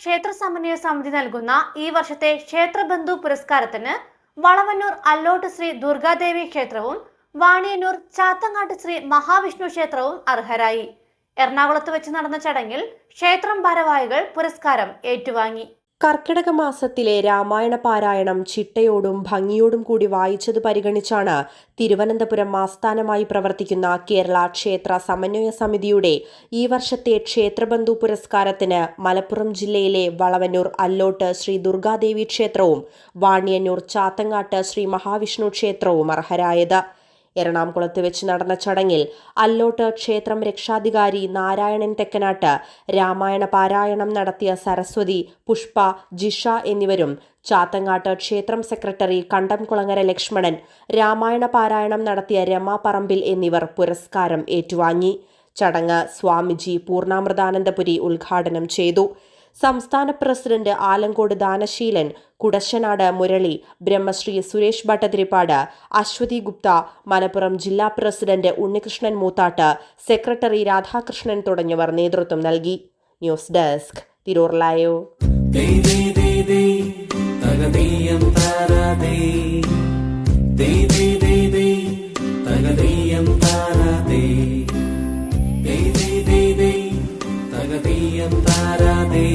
ക്ഷേത്ര സമന്വയ സമിതി നൽകുന്ന ഈ വർഷത്തെ ക്ഷേത്രബന്ധു പുരസ്കാരത്തിന് വളവന്നൂർ അല്ലോട്ട് ശ്രീ ദുർഗാദേവി ക്ഷേത്രവും വാണിയന്നൂർ ചാത്തങ്ങാട്ട് ശ്രീ മഹാവിഷ്ണു ക്ഷേത്രവും അർഹരായി. എറണാകുളത്ത് വെച്ച് നടന്ന ചടങ്ങിൽ ക്ഷേത്രം ഭാരവാഹികൾ പുരസ്കാരം ഏറ്റുവാങ്ങി. കർക്കിടക മാസത്തിലെ രാമായണ പാരായണം ചിട്ടയോടും ഭംഗിയോടും കൂടി വായിച്ചത് പരിഗണിച്ചാണ് തിരുവനന്തപുരം ആസ്ഥാനമായി പ്രവർത്തിക്കുന്ന കേരള ക്ഷേത്ര സമന്വയ സമിതിയുടെ ഈ വർഷത്തെ ക്ഷേത്രബന്ധു പുരസ്കാരത്തിന് മലപ്പുറം ജില്ലയിലെ വളവന്നൂർ അല്ലോട്ട് ശ്രീ ദുർഗാദേവി ക്ഷേത്രവും വാണിയന്നൂർ ചാത്തങ്ങാട്ട് ശ്രീ മഹാവിഷ്ണു ക്ഷേത്രവും അർഹരായത്. എറണാകുളത്ത് വെച്ച് നടന്ന ചടങ്ങിൽ അല്ലോട്ട് ക്ഷേത്രം രക്ഷാധികാരി നാരായണൻ തെക്കനാട്ട് രാമായണ പാരായണം നടത്തിയ സരസ്വതി പുഷ്പ ജിഷ എന്നിവരും ചാത്തങ്ങാട്ട് ക്ഷേത്രം സെക്രട്ടറി കണ്ടംകുളങ്ങര ലക്ഷ്മണൻ രാമായണ പാരായണം നടത്തിയ രമ പറമ്പിൽ എന്നിവർ പുരസ്കാരം ഏറ്റുവാങ്ങി. ചടങ്ങ് സ്വാമിജി പൂർണാമൃതാനന്ദപുരി ഉദ്ഘാടനം ചെയ്തു. സംസ്ഥാന പ്രസിഡന്റ് ആലങ്കോട് ദാനശീലൻ കുടശനാട് മുരളി ബ്രഹ്മശ്രീ സുരേഷ് ഭട്ടതിരിപ്പാട് അശ്വതി ഗുപ്ത മലപ്പുറം ജില്ലാ പ്രസിഡന്റ് ഉണ്ണികൃഷ്ണൻ മൂത്താട്ട് സെക്രട്ടറി രാധാകൃഷ്ണൻ തുടങ്ങിയവർ നേതൃത്വം നൽകി. News desk Tirur live. ദേ ദേ ദേ ദേ തകതീയം താരാതേ ദേ. ദേ ദേ ദേ തകതീയം താരാതേ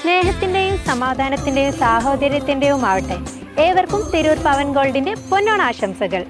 ഓണം സ്നേഹത്തിന്റെയും സമാധാനത്തിന്റെയും സാഹോദര്യത്തിന്റെയും ആവട്ടെ. ഏവർക്കും തിരൂർ പവൻ ഗോൾഡിന്റെ പൊന്നോണ ആശംസകൾ